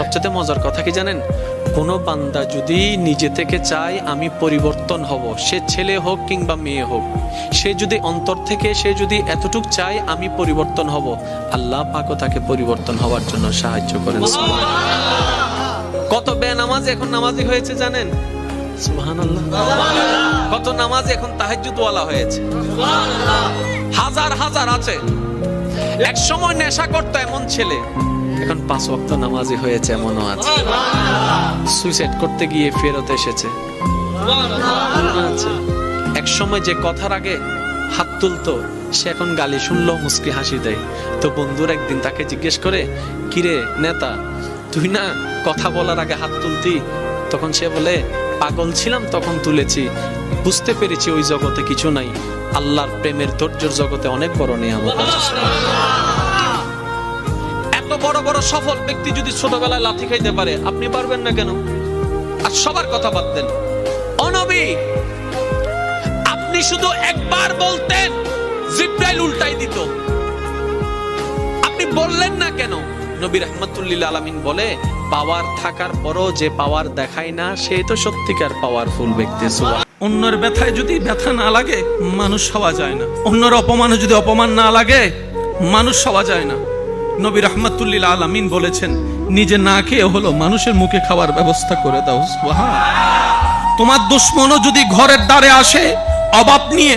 সবচেয়ে মজার কথা কি জানেন? কোন বান্দা যদি নিজে থেকে চায় আমি পরিবর্তন হব সে ছেলে হোক কিংবা মেয়ে হোক সে যদি অন্তর থেকে সে যদি এতটুক চায় আমি পরিবর্তন হব আল্লাহ পাকও তাকে পরিবর্তন হওয়ার জন্য সাহায্য করেন। কত বেনামাজ এখন নামাজি হয়েছে জানেন? কত নামাজ এখন তাহাজ্জুদ ওয়ালা হয়েছে হাজার হাজার আছে। এক সময় নেশা করতো এমন ছেলে। এখন পাঁচ ওয়াক্ত নামাজি হয়েছে, এমনও আছে। সুইসাইড করতে গিয়ে ফেরত এসেছে। এক সময় যে কথার আগে হাত তুলতো, সে এখন গালি শুনলো মুস্কি হাসি দেয়। তো বন্ধুর একদিন তাকে জিজ্ঞেস করে, কিরে নেতা, তুই না কথা বলার আগে হাত তুলতি? তখন সে বলে, পাগল ছিলাম, তখন তুলেছি। বুঝতে পেরেছি ওই জগতে কিছু নাই। আল্লাহর প্রেমের ধৈর্যের জগতে অনেক বড় নিয়ামত বড় বড় সফল ব্যক্তি যদি ছোটবেলায় লাথি খাইতে পারে, আপনি পারবেন না কেন? আর সবার কথা বাদ দেন। অনবী আপনি শুধু একবার বলতেন, জিব্রাইল উল্টাই দিত। আপনি বললেন না কেন? নবী রহমতুল্লিল আলমিন বলে, পাওয়ার থাকার পরও যে পাওয়ার দেখায় না, সে তো সত্যিকার পাওয়ারফুল ব্যক্তি অন্যের ব্যথায় যদি ব্যথা না লাগে, মানুষ হওয়া যায় না। অন্যের অপমানে যদি অপমান না লাগে, মানুষ হওয়া যায় না। নবী রহমতুল্লিল আলামিন বলেছেন, নিজে না খেয়ে হলো মানুষের মুখে খাওয়ার ব্যবস্থা করে দাও তোমার দুশ্মনও যদি ঘরের দ্বারে আসে অভাব নিয়ে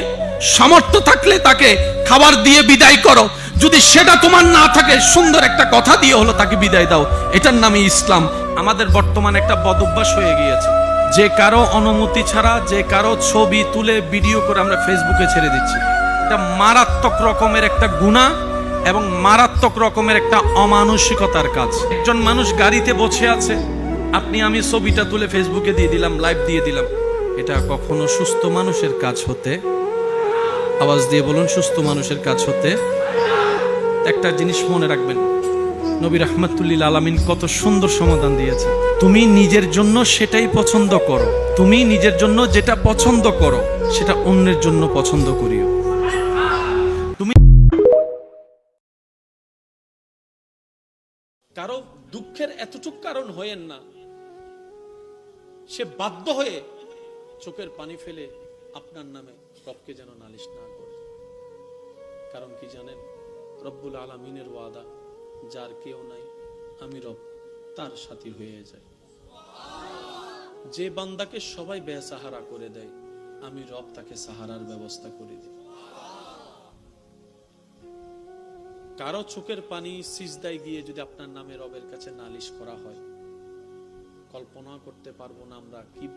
সামর্থ্য থাকলে তাকে খাবার দিয়ে বিদায় করো। যদি সেটা তোমার না থাকে, সুন্দর একটা কথা দিয়ে হলো তাকে বিদায় দাও। এটার নামই ইসলাম। আমাদের বর্তমান একটা বদভ্যাস হয়ে গিয়েছে। যে কারও অনুমতি ছাড়া, যে কারও ছবি তুলে, ভিডিও করে আমরা ফেসবুকে ছেড়ে দিচ্ছি। এটা মারাত্মক রকমের একটা গুণা এবং মারাত্মক রকমের একটা অমানসিকতার কাজ। একজন মানুষ গাড়িতে বসে আছে, আপনি আমি ছবিটা তুলে ফেসবুকে দিয়ে দিলাম লাইভ দিয়ে দিলাম। এটা কখনো সুস্থ মানুষের কাজ হতে, আওয়াজ দিয়ে বলুন, সুস্থ মানুষের কাজ হতে। একটা জিনিস মনে রাখবেন, নবী রহমতুল্লিল আলামিন কত সুন্দর সমাধান দিয়েছে তুমি নিজের জন্য সেটাই পছন্দ করো, তুমি নিজের জন্য যেটা পছন্দ করো, সেটা অন্যের জন্য পছন্দ করিও। কারও দুঃখের এতটুক কারণ হয়েন না। সে বাধ্য হয়ে চোখের পানি ফেলে আপনার নামে রবকে যেন নালিশ না করে। কারণ কি জানেন, রব্বুল আলমিনের ওয়াদা, যার কেউ নাই, আমি রব তার সাথী হয়ে যাই। যে বান্দাকে সবাই বেসাহারা করে দেয়, আমি রব তাকে সাহারার ব্যবস্থা করে দিই। কারও চোখের পানি সিজদায় গিয়ে যদি আপনার নামে রবের কাছে নালিশ করা হয়, কল্পনা করতে পারব না আমরা কি